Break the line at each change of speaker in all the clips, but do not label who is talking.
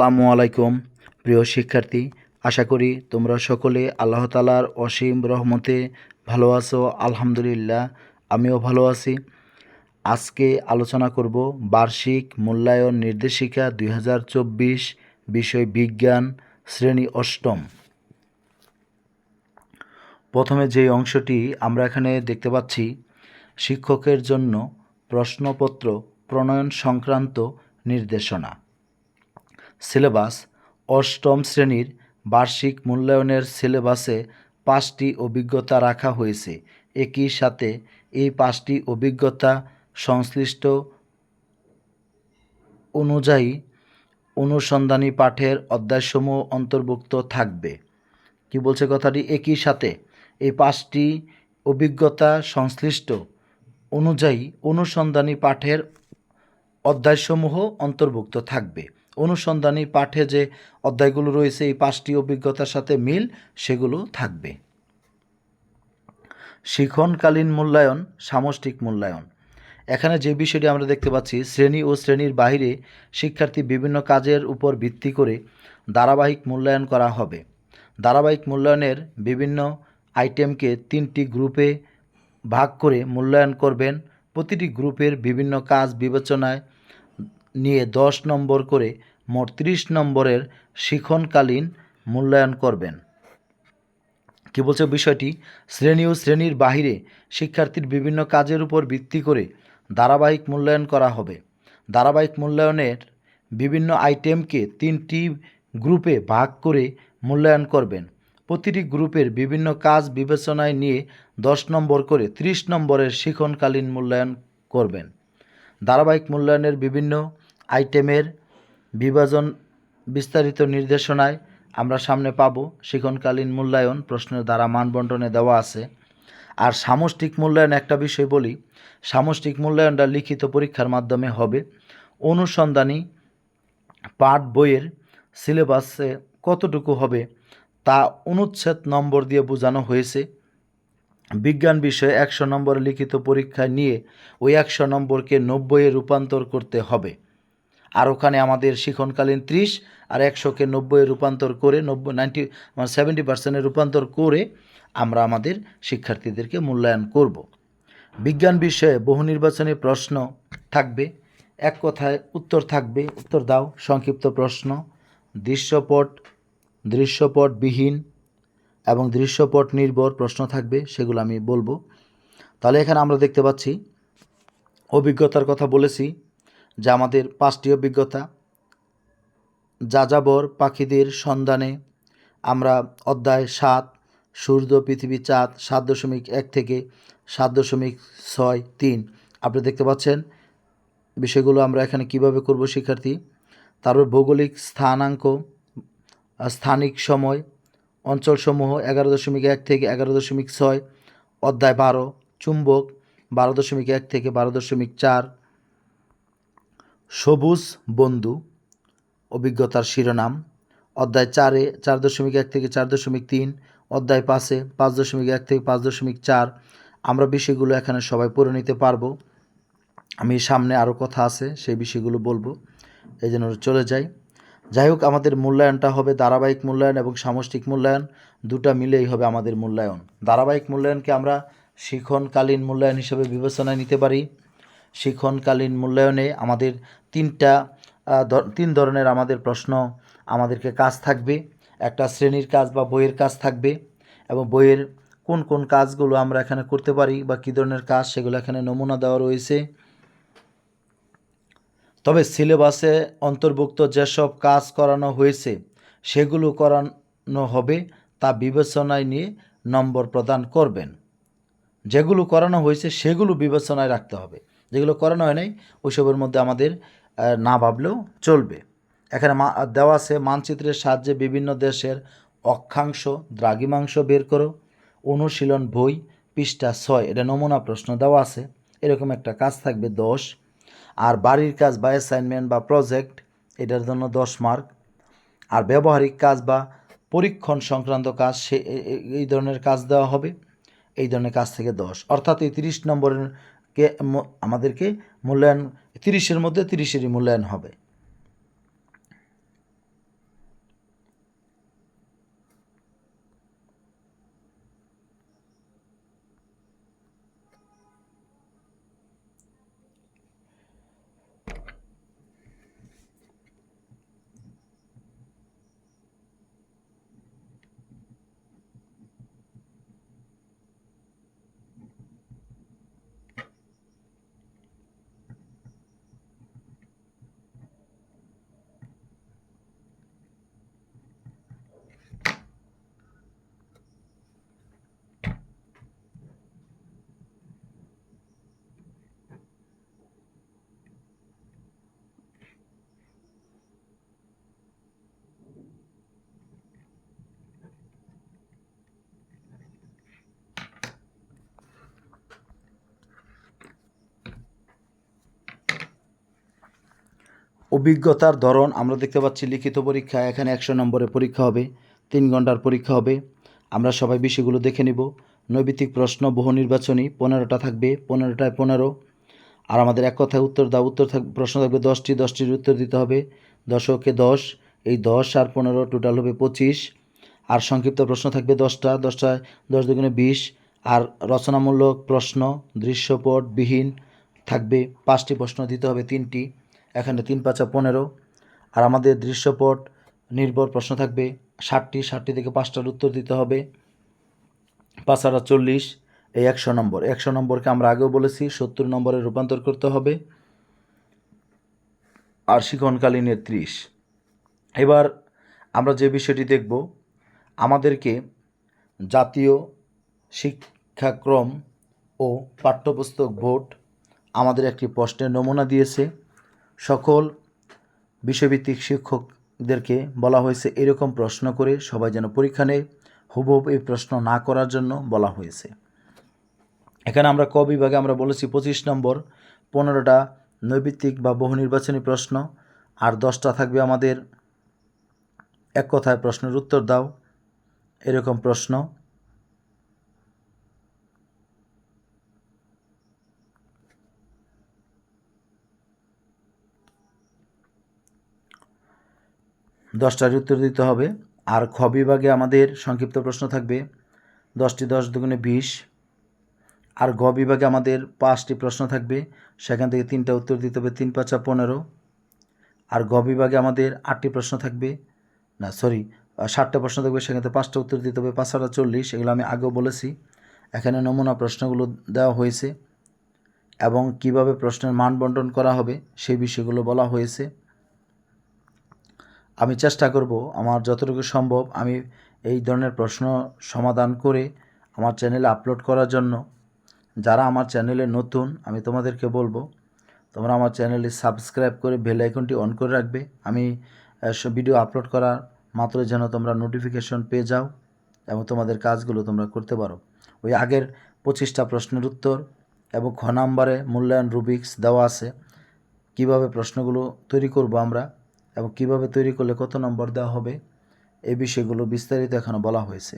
আসসালামু আলাইকুম, প্রিয় শিক্ষার্থী। আশা করি তোমরা সকলে আল্লাহ তালার অসীম রহমতে ভালো আছো, আলহামদুলিল্লাহ, আমিও ভালো আছি। আজকে আলোচনা করব বার্ষিক মূল্যায়ন নির্দেশিকা দুই হাজার চব্বিশ বিষয় বিজ্ঞান, শ্রেণি অষ্টম। প্রথমে যে অংশটি আমরা এখানে দেখতে পাচ্ছি, শিক্ষকের জন্য প্রশ্নপত্র প্রণয়ন সংক্রান্ত নির্দেশনা। সিলেবাস অষ্টম শ্রেণির বার্ষিক মূল্যায়নের সিলেবাসে পাঁচটি অভিজ্ঞতা রাখা হয়েছে। একই সাথে এই পাঁচটি অভিজ্ঞতা সংশ্লিষ্ট অনুযায়ী অনুসন্ধানী পাঠের অধ্যায়সমূহ অন্তর্ভুক্ত থাকবে। কি বলছে কথাটি? একই সাথে এই পাঁচটি অভিজ্ঞতা সংশ্লিষ্ট অনুযায়ী অনুসন্ধানী পাঠের অধ্যায়সমূহ অন্তর্ভুক্ত থাকবে। অনুসন্ধানী পাঠে যে অধ্যায়গুলো রয়েছে, এই পাঁচটি অভিজ্ঞতার সাথে মিল, সেগুলো থাকবে। শিখনকালীন মূল্যায়ন, সামষ্টিক মূল্যায়ন। এখানে যে বিষয়টি আমরা দেখতে পাচ্ছি, শ্রেণি ও শ্রেণির বাইরে শিক্ষার্থী বিভিন্ন কাজের উপর ভিত্তি করে ধারাবাহিক মূল্যায়ন করা হবে। ধারাবাহিক মূল্যায়নের বিভিন্ন আইটেমকে তিনটি গ্রুপে ভাগ করে মূল্যায়ন করবেন। প্রতিটি গ্রুপের বিভিন্ন কাজ বিবেচনায় নিয়ে দশ নম্বর করে মোট ত্রিশ নম্বরের শিখনকালীন মূল্যায়ন করবেন। কি বলছে বিষয়টি? শ্রেণি ও শ্রেণির বাহিরে শিক্ষার্থীর বিভিন্ন কাজের উপর ভিত্তি করে ধারাবাহিক মূল্যায়ন করা হবে। ধারাবাহিক মূল্যায়নের বিভিন্ন আইটেমকে তিনটি গ্রুপে ভাগ করে মূল্যায়ন করবেন। প্রতিটি গ্রুপের বিভিন্ন কাজ বিবেচনায় নিয়ে দশ নম্বর করে ত্রিশ নম্বরের শিখনকালীন মূল্যায়ন করবেন। ধারাবাহিক মূল্যায়নের বিভিন্ন আইটেমের বিভাজন বিস্তারিত নির্দেশনায় আমরা সামনে পাব শিখনকালীন মূল্যায়ন প্রশ্নের দ্বারা মানবন্টনে দেওয়া আছে। আর সামষ্টিক মূল্যায়ন একটা বিষয় বলি, সামষ্টিক মূল্যায়নটা লিখিত পরীক্ষার মাধ্যমে হবে। অনুসন্ধানী পাঠ বইয়ের সিলেবাসে কতটুকু হবে তা অনুচ্ছেদ নম্বর দিয়ে বোঝানো হয়েছে। বিজ্ঞান বিষয়ে একশো নম্বর লিখিত পরীক্ষায় নিয়ে ওই একশো নম্বরকে নব্বইয়ে রূপান্তর করতে হবে। আর ওখানে আমাদের শিখনকালীন ত্রিশ আর একশোকে নব্বইয়ে রূপান্তর করে নব্বই নাইনটি সেভেন্টি পার্সেন্টে রূপান্তর করে আমরা আমাদের শিক্ষার্থীদেরকে মূল্যায়ন করব। বিজ্ঞান বিষয়ে বহু নির্বাচনী প্রশ্ন থাকবে। এক কথায় উত্তর থাকবে। উত্তর দাও। সংক্ষিপ্ত প্রশ্ন। দৃশ্যপট, দৃশ্যপটবিহীন এবং দৃশ্যপট নির্ভর প্রশ্ন থাকবে, সেগুলো আমি বলব। তাহলে এখানে আমরা দেখতে পাচ্ছি, অভিজ্ঞতার কথা বলেছি। যে আমাদের পাঁচটি অভিজ্ঞতা। যাযাবর পাখিদের সন্ধানে আমরা অধ্যায় সাত, সূর্য, পৃথিবী চাঁদ, সাত দশমিক এক থেকে সাত দশমিক ছয় তিন। আপনি দেখতে পাচ্ছেন বিষয়গুলো আমরা এখানে কীভাবে করব, শিক্ষার্থী? তারপর ভৌগোলিক স্থানাঙ্ক, স্থানিক সময়, অঞ্চলসমূহ এগারো দশমিক এক থেকে এগারো দশমিক ছয়, অধ্যায় বারো, চুম্বক বারো দশমিক এক থেকে বারো দশমিক চার সবুজ বন্ধু, অভিজ্ঞতার শিরোনাম, অধ্যায় চারে চার দশমিক এক থেকে চার দশমিক তিন, অধ্যায় পাঁচে পাঁচ দশমিক এক থেকে পাঁচ দশমিক চার। আমরা বিষয়গুলো এখানে সবাই পড়ে নিতে পারব। আমি সামনে আরও কথা আছে, সেই বিষয়গুলো বলব। এই জন্য চলে যাই। যাই হোক, আমাদের মূল্যায়নটা হবে ধারাবাহিক মূল্যায়ন এবং সামষ্টিক মূল্যায়ন। দুটা মিলেই হবে আমাদের মূল্যায়ন। ধারাবাহিক মূল্যায়নকে আমরা শিখনকালীন মূল্যায়ন হিসেবে বিবেচনায় নিতে পারি। শিখনকালীন মূল্যায়নে আমাদের তিনটা তিন ধরনের আমাদের প্রশ্ন আমাদেরকে কাজ থাকবে। একটা শ্রেণির কাজ বা বইয়ের কাজ থাকবে এবং বইয়ের কোন কোন কাজগুলো আমরা এখানে করতে পারি বা কী ধরনের কাজ সেগুলো এখানে নমুনা দেওয়া রয়েছে। তবে সিলেবাসে অন্তর্ভুক্ত যেসব কাজ করানো হয়েছে সেগুলো করানো হবে তা বিবেচনায় নিয়ে নম্বর প্রদান করবেন। যেগুলো করানো হয়েছে সেগুলো বিবেচনায় রাখতে হবে। যেগুলো করানো হয় নাই, ওইসবের মধ্যে আমাদের না ভাবলেও চলবে। এখানে দেওয়া আছে মানচিত্রের সাহায্যে বিভিন্ন দেশের অক্ষাংশ, দ্রাঘিমাংশ বের করো, অনুশীলন বই, পৃষ্ঠা ছয়, এটা নমুনা প্রশ্ন দেওয়া আছে, এরকম একটা কাজ থাকবে, দশ। আর বাড়ির কাজ বা অ্যাসাইনমেন্ট বা প্রজেক্ট এটার জন্য দশ মার্ক আর ব্যবহারিক কাজ বা পরীক্ষণ সংক্রান্ত কাজ, সে এই ধরনের কাজ দেওয়া হবে, এই ধরনের কাজ থেকে দশ। অর্থাৎ এই তিরিশ নম্বরের আমাদেরকে মূল্যায়ন তিরিশের মধ্যে তিরিশেরই মূল্যায়ন হবে। অভিজ্ঞতার ধরন আমরা দেখতে পাচ্ছি লিখিত পরীক্ষা, এখানে একশো নম্বরের পরীক্ষা হবে, তিন ঘণ্টার পরীক্ষা হবে। আমরা সবাই বিষয়গুলো দেখে নিব। নৈবিত্তিক প্রশ্ন, বহু নির্বাচনী, পনেরোটা থাকবে, পনেরোটায় পনেরো। আর আমাদের এক কথায় উত্তর দাও, উত্তর থাক, প্রশ্ন থাকবে দশটি, দশটির উত্তর দিতে হবে। দশকে দশ, এই দশ আর পনেরো টোটাল হবে পঁচিশ। আর সংক্ষিপ্ত প্রশ্ন থাকবে দশটা, দশটায় দশ দুগুণে বিশ। আর রচনামূলক প্রশ্ন, দৃশ্যপট বিহীন থাকবে পাঁচটি প্রশ্ন দিতে হবে, তিনটি। এখানে তিন পাঁচা পনেরো। আর আমাদের দৃশ্যপট নির্ভর প্রশ্ন থাকবে, ষাটটি ষাটটি থেকে পাঁচটার উত্তর দিতে হবে। পাঁচ চল্লিশ, এই একশো নম্বর। একশো নম্বরকে আমরা আগেও বলেছি, সত্তর নম্বরে রূপান্তর করতে হবে। আর শিক্ষণকালীনের ত্রিশ। এবার আমরা যে বিষয়টি দেখব, আমাদেরকে জাতীয় শিক্ষাক্রম ও পাঠ্যপুস্তক বোর্ড আমাদের একটি প্রশ্নের নমুনা দিয়েছে। সকল বিষয়ভিত্তিক শিক্ষকদেরকে বলা হয়েছে, এরকম প্রশ্ন করে সবাই যেন পরীক্ষা নেয়। হুবহুব এই প্রশ্ন না করার জন্য বলা হয়েছে। এখানে আমরা ক বিভাগে আমরা বলেছি, পঁচিশ নম্বর, পনেরোটা নৈবিত্তিক বা বহু নির্বাচনী প্রশ্ন, আর দশটা থাকবে আমাদের এক কথায় প্রশ্নের উত্তর দাও। এরকম প্রশ্ন। দশটার উত্তর দিতে হবে। আর খ বিভাগে আমাদের সংক্ষিপ্ত প্রশ্ন থাকবে। দশটি দশ দুগুণে বিশ। আর গ বিভাগে আমাদের পাঁচটি প্রশ্ন থাকবে। সেখান থেকে তিনটা উত্তর দিতে হবে তিন পাঁচা পনেরো। আর গ বিভাগে আমাদের আটটি প্রশ্ন থাকবে। না সরি ষাটটা প্রশ্ন থাকবে। সেখান থেকে পাঁচটা উত্তর দিতে হবে পাঁচ হাজার চল্লিশ। এগুলো আমি আগেও বলেছি। এখানে নমুনা প্রশ্নগুলো দেওয়া হয়েছে। এবং কীভাবে প্রশ্নের মান বন্টন করা হবে সেই বিষয়গুলো বলা হয়েছে। আমি চেষ্টা করব আমার যতটুকু সম্ভব আমি এই ধরনের প্রশ্ন সমাধান করে আমার চ্যানেলে আপলোড করার জন্য। যারা আমার চ্যানেলে নতুন, আমি তোমাদেরকে বলব, তোমরা আমার চ্যানেলে সাবস্ক্রাইব করে বেল আইকনটি অন করে রাখবে। আমি ভিডিও আপলোড করার মাত্র যেন তোমরা নোটিফিকেশন পেয়ে যাও এবং তোমাদের কাজগুলো তোমরা করতে পারো। ওই আগের পঁচিশটা প্রশ্নের উত্তর এবং খ নাম্বারে মূল্যায়ন রুবিক্স দেওয়া আছে। কীভাবে প্রশ্নগুলো তৈরি করব আমরা এবং কীভাবে তৈরি করলে কত নম্বর দেওয়া হবে এই বিষয়গুলো বিস্তারিত এখানে বলা হয়েছে।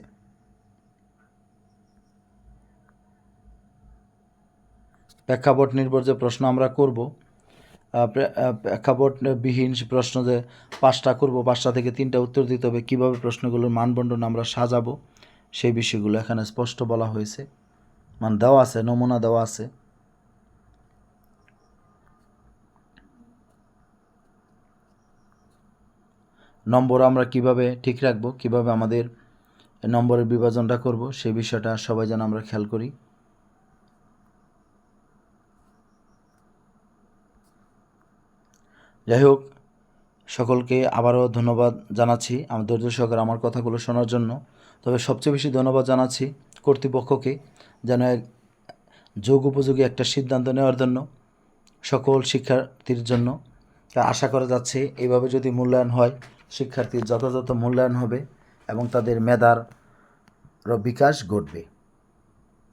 প্রেক্ষাপট নির্ভর যে প্রশ্ন আমরা করব আহ, প্রেক্ষাপট বিহীন প্রশ্ন যে পাঁচটা করব পাঁচটা থেকে তিনটা উত্তর দিতে হবে কীভাবে প্রশ্নগুলোর মানবন্টন আমরা সাজাবো সেই বিষয়গুলো এখানে স্পষ্ট বলা হয়েছে। মানে দেওয়া আছে নমুনা দেওয়া আছে। নম্বর আমরা কীভাবে ঠিক রাখব, কীভাবে আমাদের নম্বরের বিভাজনটা করব, সে বিষয়টা সবাই যেন আমরা খেয়াল করি। যাই হোক, সকলকে আবারও ধন্যবাদ জানাচ্ছি আমার ধৈর্য সহকারে আমার কথাগুলো শোনার জন্য। তবে সবচেয়ে বেশি ধন্যবাদ জানাচ্ছি কর্তৃপক্ষকে যেন এক যোগ উপযোগী একটা সিদ্ধান্ত নেওয়ার জন্য, সকল শিক্ষার্থীর জন্য। তা আশা করা যাচ্ছে এইভাবে যদি মূল্যায়ন হয় শিক্ষার্থীর যথাযথ মূল্যায়ন হবে এবং তাদের মেধার বিকাশ ঘটবে।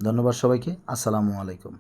ধন্যবাদ সবাইকে। আসসালামু আলাইকুম।